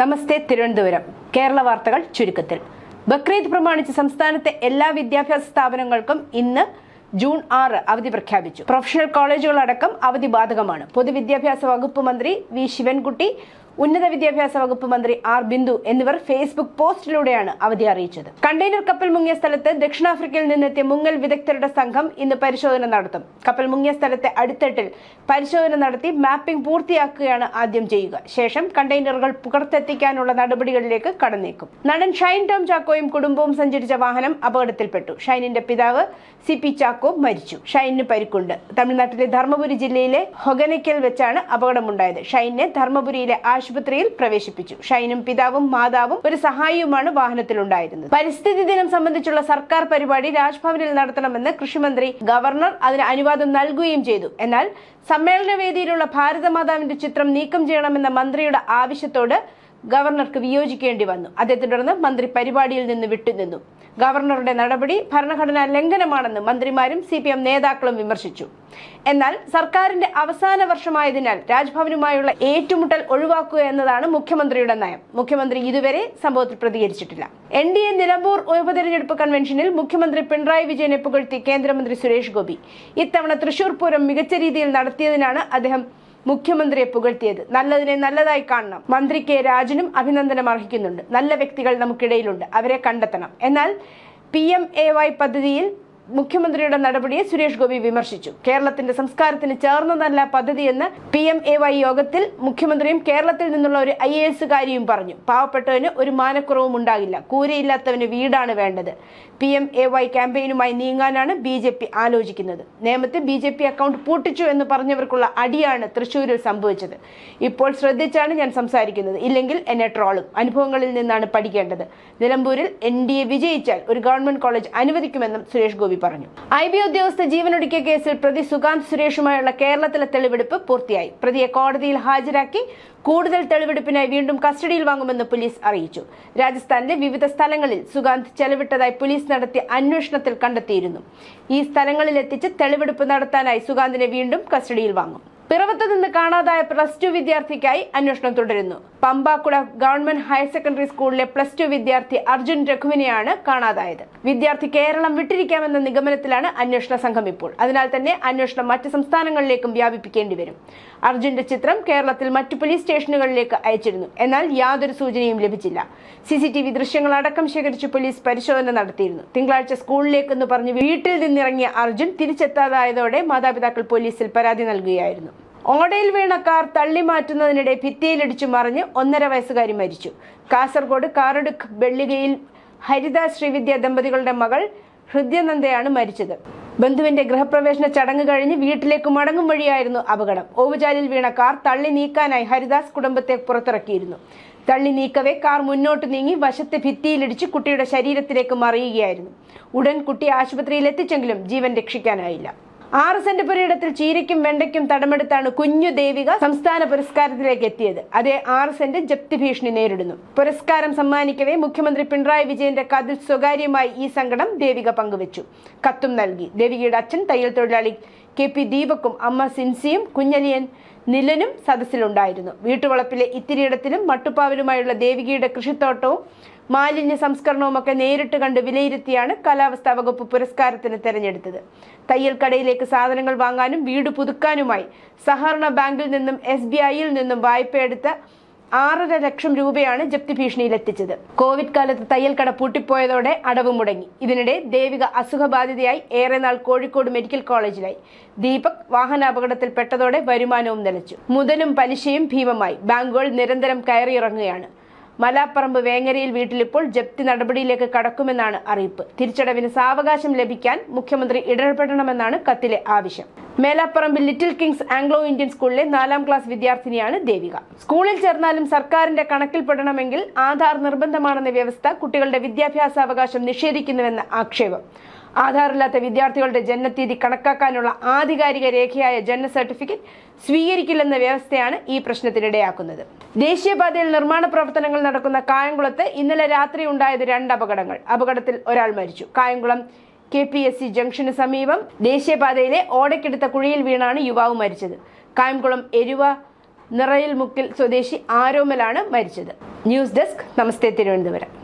നമസ്തേ തിരുവനന്തപുരം. കേരള വാർത്തകൾ ചുരുക്കത്തിൽ. ബക്രീദ് പ്രമാണിച്ച് സംസ്ഥാനത്തെ എല്ലാ വിദ്യാഭ്യാസ സ്ഥാപനങ്ങൾക്കും ഇന്ന് ജൂൺ ആറ് അവധി പ്രഖ്യാപിച്ചു. പ്രൊഫഷണൽ കോളേജുകളടക്കം അവധി ബാധകമാണ്. പൊതുവിദ്യാഭ്യാസ വകുപ്പ് മന്ത്രി വി. ശിവൻകുട്ടി ഉന്നത വിദ്യാഭ്യാസ വകുപ്പ് മന്ത്രി ആർ ബിന്ദു എന്നിവർ ഫേസ്ബുക്ക് പോസ്റ്റിലൂടെയാണ് അവധി അറിയിച്ചത്. കണ്ടെയ്നർ കപ്പൽ മുങ്ങിയ സ്ഥലത്ത് ദക്ഷിണാഫ്രിക്കയിൽ നിന്നെത്തിയ മുങ്ങൽ വിദഗ്ധരുടെ സംഘം ഇന്ന് പരിശോധന നടത്തും. കപ്പൽ മുങ്ങിയ സ്ഥലത്തെ അടിത്തട്ടിൽ പരിശോധന നടത്തി മാപ്പിംഗ് പൂർത്തിയാക്കുകയാണ് ആദ്യം ചെയ്യുക. ശേഷം കണ്ടെയ്നറുകൾ പുറത്തെത്തിക്കാനുള്ള നടപടികളിലേക്ക് കടന്നേക്കും. നടൻ ഷൈൻ ടോം ചാക്കോയും കുടുംബവും സഞ്ചരിച്ച വാഹനം അപകടത്തിൽപ്പെട്ടു. ഷൈനിന്റെ പിതാവ് സി പി ചാക്കോ മരിച്ചു. ഷൈനിന് പരിക്കുണ്ട്. തമിഴ്നാട്ടിലെ ധർമ്മപുരി ജില്ലയിലെ ഹൊഗനയ്ക്കൽ വെച്ചാണ് അപകടമുണ്ടായത്. ഷൈനെ ധർമ്മപുരിയിലെ ആശുപത്രിയിൽ പ്രവേശിപ്പിച്ചു. ഷൈനും പിതാവും മാതാവും ഒരു സഹായിയുമാണ് വാഹനത്തിലുണ്ടായിരുന്നത്. പരിസ്ഥിതി ദിനം സംബന്ധിച്ചുള്ള സർക്കാർ പരിപാടി രാജ്ഭവനിൽ നടത്തണമെന്ന് കൃഷിമന്ത്രി ഗവർണർ അതിന് അനുവാദം നൽകുകയും ചെയ്തു. എന്നാൽ സമ്മേളന വേദിയിലുള്ള ഭാരതമാതാവിന്റെ ചിത്രം നീക്കം ചെയ്യണമെന്ന മന്ത്രിയുടെ ആവശ്യത്തോട് ഗവർണർക്ക് വിയോജിക്കേണ്ടി വന്നു. അതേ തുടർന്ന് മന്ത്രി പരിപാടിയിൽ നിന്ന് വിട്ടുനിന്നു. ഗവർണറുടെ നടപടി ഭരണഘടനാ ലംഘനമാണെന്ന് മന്ത്രിമാരും സി നേതാക്കളും വിമർശിച്ചു. എന്നാൽ സർക്കാരിന്റെ അവസാന വർഷമായതിനാൽ രാജ്ഭവനുമായുള്ള ഏറ്റുമുട്ടൽ ഒഴിവാക്കുക എന്നതാണ് മുഖ്യമന്ത്രിയുടെ നയം. മുഖ്യമന്ത്രി ഇതുവരെ സംഭവത്തിൽ പ്രതികരിച്ചിട്ടില്ല. എൻ ഡി എ നിലമ്പൂർ ഉപതെരഞ്ഞെടുപ്പ് കൺവെൻഷനിൽ മുഖ്യമന്ത്രി പിണറായി വിജയനെ പുകഴ്ത്തി കേന്ദ്രമന്ത്രി സുരേഷ് ഗോപി. ഇത്തവണ തൃശൂർ പൂരം മികച്ച രീതിയിൽ നടത്തിയതിനാണ് അദ്ദേഹം മുഖ്യമന്ത്രിയെ പുകഴ്ത്തിയത്. നല്ലതിനെ നല്ലതായി കാണണം. മന്ത്രി കെ രാജനും അഭിനന്ദനം അർഹിക്കുന്നുണ്ട്. നല്ല വ്യക്തികൾ നമുക്കിടയിലുണ്ട്. അവരെ കണ്ടെത്തണം. എന്നാൽ പി എം എ വൈ പദ്ധതിയിൽ മുഖ്യമന്ത്രിയുടെ നടപടിയെ സുരേഷ് ഗോപി വിമർശിച്ചു. കേരളത്തിന്റെ സംസ്കാരത്തിന് ചേർന്നതല്ല പദ്ധതിയെന്ന് പി എം എ വൈ യോഗത്തിൽ മുഖ്യമന്ത്രിയും കേരളത്തിൽ നിന്നുള്ള ഒരു ഐ എ എസുകാരിയും പറഞ്ഞു. പാവപ്പെട്ടവന് ഒരു മാനക്കുറവും ഉണ്ടാകില്ല. കൂരയില്ലാത്തവന് വീടാണ് വേണ്ടത്. പി എം എ വൈ ക്യാമ്പയിനുമായി നീങ്ങാനാണ് ബി ജെ പി ആലോചിക്കുന്നത്. നേമത്തെ ബി ജെ പി അക്കൗണ്ട് പൂട്ടിച്ചു എന്ന് പറഞ്ഞവർക്കുള്ള അടിയാണ് തൃശൂരിൽ സംഭവിച്ചത്. ഇപ്പോൾ ശ്രദ്ധിച്ചാണ് ഞാൻ സംസാരിക്കുന്നത്. ഇല്ലെങ്കിൽ എന്നെ ട്രോളും. അനുഭവങ്ങളിൽ നിന്നാണ് പഠിക്കേണ്ടത്. നിലമ്പൂരിൽ എൻ ഡി എ വിജയിച്ചാൽ ഒരു ഗവൺമെന്റ് കോളേജ് അനുവദിക്കുമെന്നും സുരേഷ് ഗോപി പറഞ്ഞു. ഐ ബി ഉദ്യോഗസ്ഥ ജീവനൊടുക്കിയ കേസിൽ പ്രതി സുകാന്ത് സുരേഷുമായുള്ള കേരളത്തിലെ തെളിവെടുപ്പ് പൂർത്തിയായി. പ്രതിയെ കോടതിയിൽ ഹാജരാക്കി കൂടുതൽ തെളിവെടുപ്പിനായി വീണ്ടും കസ്റ്റഡിയിൽ വാങ്ങുമെന്ന് പോലീസ് അറിയിച്ചു. രാജസ്ഥാനിലെ വിവിധ സ്ഥലങ്ങളിൽ സുഗാന്ത് ചെലവിട്ടതായി പോലീസ് നടത്തിയ അന്വേഷണത്തിൽ കണ്ടെത്തിയിരുന്നു. ഈ സ്ഥലങ്ങളിൽ എത്തിച്ച് തെളിവെടുപ്പ് നടത്താനായി സുഗാന്തിനെ വീണ്ടും കസ്റ്റഡിയിൽ വാങ്ങും. പിറവത്ത് നിന്ന് കാണാതായ പ്ലസ് ടു വിദ്യാർത്ഥിക്കായി അന്വേഷണം തുടരുന്നു. പമ്പാക്കുട ഗവൺമെന്റ് ഹയർ സെക്കൻഡറി സ്കൂളിലെ പ്ലസ് ടു വിദ്യാർത്ഥി അർജുൻ രഘുവിനെയാണ് കാണാതായത്. വിദ്യാർത്ഥി കേരളം വിട്ടിരിക്കാമെന്ന നിഗമനത്തിലാണ് അന്വേഷണ സംഘം ഇപ്പോൾ. അതിനാൽ തന്നെ അന്വേഷണം മറ്റ് സംസ്ഥാനങ്ങളിലേക്കും വ്യാപിപ്പിക്കേണ്ടി വരും. അർജുന്റെ ചിത്രം കേരളത്തിൽ മറ്റു പോലീസ് സ്റ്റേഷനുകളിലേക്ക് അയച്ചിരുന്നു. എന്നാൽ യാതൊരു സൂചനയും ലഭിച്ചില്ല. സി സി ടി വി ദൃശ്യങ്ങൾ അടക്കം ശേഖരിച്ച് പോലീസ് പരിശോധന നടത്തിയിരുന്നു. തിങ്കളാഴ്ച സ്കൂളിലേക്കെന്ന് പറഞ്ഞ് വീട്ടിൽ നിന്നിറങ്ങിയ അർജുൻ തിരിച്ചെത്താതായതോടെ മാതാപിതാക്കൾ പോലീസിൽ പരാതി നൽകുകയായിരുന്നു. ഓടയിൽ വീണ കാർ തള്ളി മാറ്റുന്നതിനിടെ ഭിത്തിയിലിടിച്ചു മറിഞ്ഞ് ഒന്നര വയസ്സുകാരി മരിച്ചു. കാസർഗോഡ് കാറടുക്ക് വെള്ളികയിൽ ഹരിദാസ് ശ്രീവിദ്യ ദമ്പതികളുടെ മകൾ ഹൃദ്യനന്ദയാണ് മരിച്ചത്. ബന്ധുവിന്റെ ഗൃഹപ്രവേശന ചടങ്ങ് കഴിഞ്ഞ് വീട്ടിലേക്ക് മടങ്ങും വഴിയായിരുന്നു അപകടം. ഓവുചാലിൽ വീണ കാർ തള്ളി നീക്കാനായി ഹരിദാസ് കുടുംബത്തെ പുറത്തിറക്കിയിരുന്നു. തള്ളി നീക്കവേ കാർ മുന്നോട്ട് നീങ്ങി വശത്തെ ഭിത്തിയിലിടിച്ച് കുട്ടിയുടെ ശരീരത്തിലേക്ക് മറിയുകയായിരുന്നു. ഉടൻ കുട്ടി ആശുപത്രിയിൽ എത്തിച്ചെങ്കിലും ജീവൻ രക്ഷിക്കാനായില്ല. ആറ് സെന്റ് പുരയിടത്തിൽ ചീരയ്ക്കും വെണ്ടയ്ക്കും തടമെടുത്താണ് കുഞ്ഞു ദേവിക സംസ്ഥാന പുരസ്കാരത്തിലേക്ക് എത്തിയത്. അതേ ആറ് സെന്റ് ജപ്തി ഭീഷണി നേരിടുന്നു. പുരസ്കാരം സമ്മാനിക്കവേ മുഖ്യമന്ത്രി പിണറായി വിജയന്റെ കതിൽ സ്വകാര്യമായി ഈ സങ്കടം ദേവിക പങ്കുവച്ചു. കത്തും നൽകി. ദേവികയുടെ അച്ഛൻ തയ്യൽ തൊഴിലാളി കെ പി ദീപക്കും അമ്മ സിൻസിയും കുഞ്ഞലിയൻ നിലനും സദസ്സിലുണ്ടായിരുന്നു. വീട്ടുവളപ്പിലെ ഇത്തിരിയിടത്തിലും മട്ടുപ്പാവിലുമായുള്ള ദേവികയുടെ കൃഷിത്തോട്ടവും മാലിന്യ സംസ്കരണവും ഒക്കെ നേരിട്ട് കണ്ട് വിലയിരുത്തിയാണ് കാലാവസ്ഥാ വകുപ്പ് പുരസ്കാരത്തിന് തെരഞ്ഞെടുത്തത്. തയ്യൽ കടയിലേക്ക് സാധനങ്ങൾ വാങ്ങാനും വീട് പുതുക്കാനുമായി സഹകരണ ബാങ്കിൽ നിന്നും എസ് നിന്നും വായ്പയെടുത്ത ആറര ലക്ഷം രൂപയാണ് ജപ്തി ഭീഷണിയിൽ എത്തിച്ചത്. കോവിഡ് കാലത്ത് തയ്യൽ കട പൂട്ടിപ്പോയതോടെ അടവ് മുടങ്ങി. ഇതിനിടെ ദേവിക അസുഖബാധിതയായി ഏറെ നാൾ കോഴിക്കോട് മെഡിക്കൽ കോളേജിലായി. ദീപക് വാഹനാപകടത്തിൽപ്പെട്ടതോടെ വരുമാനവും നിലച്ചു. മുതലും പലിശയും ഭീമമായി. ബാങ്കുകൾ നിരന്തരം കയറിയിറങ്ങുകയാണ്. മലാപ്പറമ്പ് വേങ്ങരയിൽ വീട്ടിലിപ്പോൾ ജപ്തി നടപടിയിലേക്ക് കടക്കുമെന്നാണ് അറിയിപ്പ്. തിരിച്ചടവിന് സാവകാശം ലഭിക്കാൻ മുഖ്യമന്ത്രി ഇടപെടണമെന്നാണ് കത്തിലെ ആവശ്യം. മേലാപ്പറമ്പിൽ ലിറ്റിൽ കിങ്സ് ആംഗ്ലോ ഇന്ത്യൻ സ്കൂളിലെ നാലാം ക്ലാസ് വിദ്യാർത്ഥിനിയാണ് ദേവിക. സ്കൂളിൽ ചേർന്നാലും സർക്കാരിന്റെ കണക്കിൽപ്പെടണമെങ്കിൽ ആധാർ നിർബന്ധമാണെന്ന വ്യവസ്ഥ കുട്ടികളുടെ വിദ്യാഭ്യാസാവകാശം നിഷേധിക്കുന്നുവെന്ന ആക്ഷേപം. ആധാറില്ലാത്ത വിദ്യാർത്ഥികളുടെ ജനനത്തീയതി കണക്കാക്കാനുള്ള ആധികാരിക രേഖയായ ജനന സർട്ടിഫിക്കറ്റ് സ്വീകരിക്കില്ലെന്ന വ്യവസ്ഥയാണ് ഈ പ്രശ്നത്തിനിടയാക്കുന്നത്. ദേശീയപാതയിൽ നിർമ്മാണ പ്രവർത്തനങ്ങൾ നടക്കുന്ന കായംകുളത്ത് ഇന്നലെ രാത്രി ഉണ്ടായത് രണ്ട് അപകടങ്ങൾ. അപകടത്തിൽ ഒരാൾ മരിച്ചു. Kayamkulam K P S C junction സമീപം ദേശീയപാതയിലെ ഓടയ്ക്കെടുത്ത കുഴിയിൽ വീണാണ് യുവാവ് മരിച്ചത്. കായംകുളം എരുവ നിറയിൽ മുക്കിൽ സ്വദേശി ആരോമലാണ് മരിച്ചത്. News desk. നമസ്തേ തിരുവനന്തപുരം.